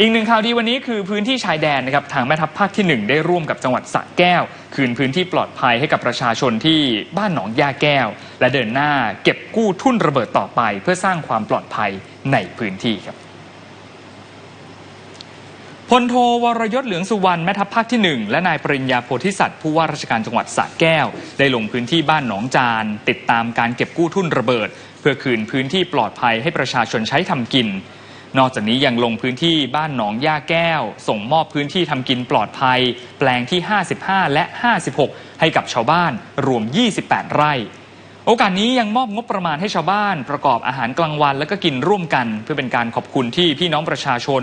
อีกหนึ่งข่าวดีวันนี้คือพื้นที่ชายแดนนะครับทางแม่ทัพภาคที่ 1 ได้ร่วมกับจังหวัดสระแก้ว คืนพื้นที่ปลอดภัยให้กับประชาชนที่บ้านหนองยาแก้ว และเดินหน้าเก็บกู้ทุ่นระเบิดต่อไป เพื่อสร้างความปลอดภัยในพื้นที่ครับพลโทวรยศเหลืองสุวรรณแม่ทัพภาคที่ 1 และนายปริญญาโพธิสัตว์ผู้ว่าราชการจังหวัดสระแก้ว ได้ลงพื้นที่บ้านหนองจาน ติดตามการเก็บกู้ทุ่นระเบิด เพื่อคืนพื้นที่ปลอดภัยให้ประชาชนใช้ทำกิน นอกจากนี้ยังลงพื้นที่บ้านหนองย่าแก้ว ส่งมอบพื้นที่ทำกินปลอดภัย แปลงที่ 55 และ 56 ให้กับชาวบ้านรวม 28 ไร่ โอกาสนี้ยังมอบงบประมาณให้ชาวบ้าน ประกอบอาหารกลางวันและก็กินร่วมกัน เพื่อเป็นการขอบคุณที่พี่น้องประชาชน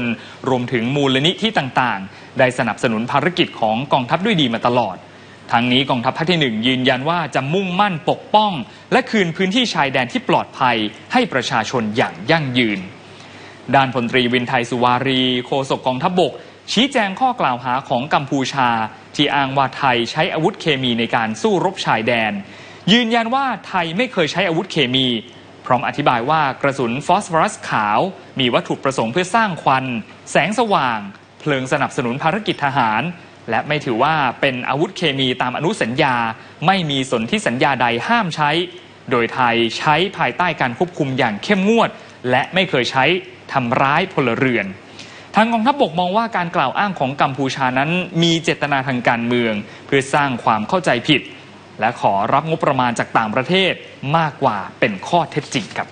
รวมถึงมูลนิธิต่างๆ ได้สนับสนุนภารกิจของกองทัพด้วยดีมาตลอดทางนี้กองทัพภาคที่หนึ่งยืนยันว่าจะมุ่งมั่นปกป้อง และคืนพื้นที่ชายแดนที่ปลอดภัยให้ประชาชนอย่างยั่งยืน ด้านพลตรีวินไทยสุวารี โฆษกกองทัพบก ชี้แจงข้อกล่าวหาของกัมพูชา ที่อ้างว่าไทยใช้อาวุธเคมีในการสู้รบชายแดน ยืนยันว่าไทยไม่เคยใช้อาวุธเคมี พร้อมอธิบายว่ากระสุนฟอสฟอรัสขาว มีวัตถุประสงค์เพื่อสร้างควัน แสงสว่าง เพลิงสนับสนุนภารกิจทหาร และไม่ถือว่าเป็นอาวุธเคมีตามอนุสัญญา ไม่มีสนธิสัญญาใดห้ามใช้ โดยไทยใช้ภายใต้การควบคุมอย่างเข้มงวด และไม่เคยใช้ ทำร้ายพลเรือน ทางกองทัพบกมองว่าการกล่าวอ้างของกัมพูชานั้น มีเจตนาทางการเมือง เพื่อสร้างความเข้าใจผิด และขอรับงบประมาณจากต่างประเทศมากกว่าเป็นข้อเท็จจริงครับ